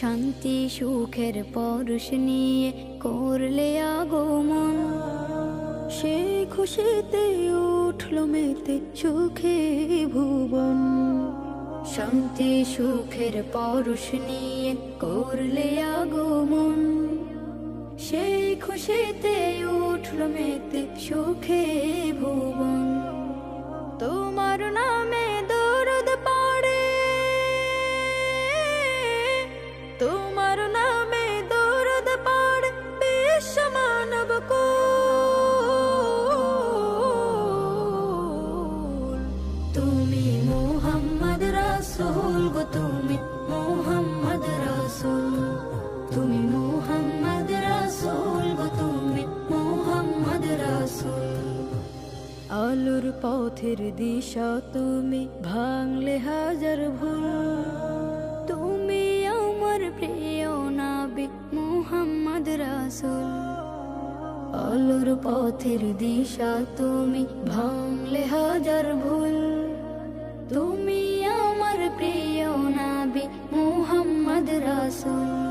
শান্তি সুখের পরশ নিয়ে করলে আগমন। সে খুশিতে উঠল মেতে সুখে ভুবন। শান্তি সুখের পরশ নিয়ে করলে আগমন। সেই খুশিতে উঠল মেতে সুখে ভুবন। আলোর পথের দিশা তুমি ভাঙলে হাজার ভুল। তুমি আমার প্রিয় নাবি মুহাম্মদ রাসূল। আলোর পথের দিশা তুমি ভাঙলে হাজার ভুল। তুমি আমার প্রিয় নাবি মুহাম্মদ রাসূল।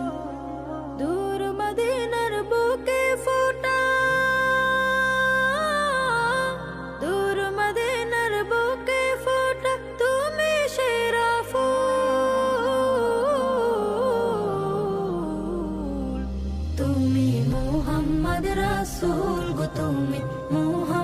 রাসূল গো তুমি মুহাম্মদ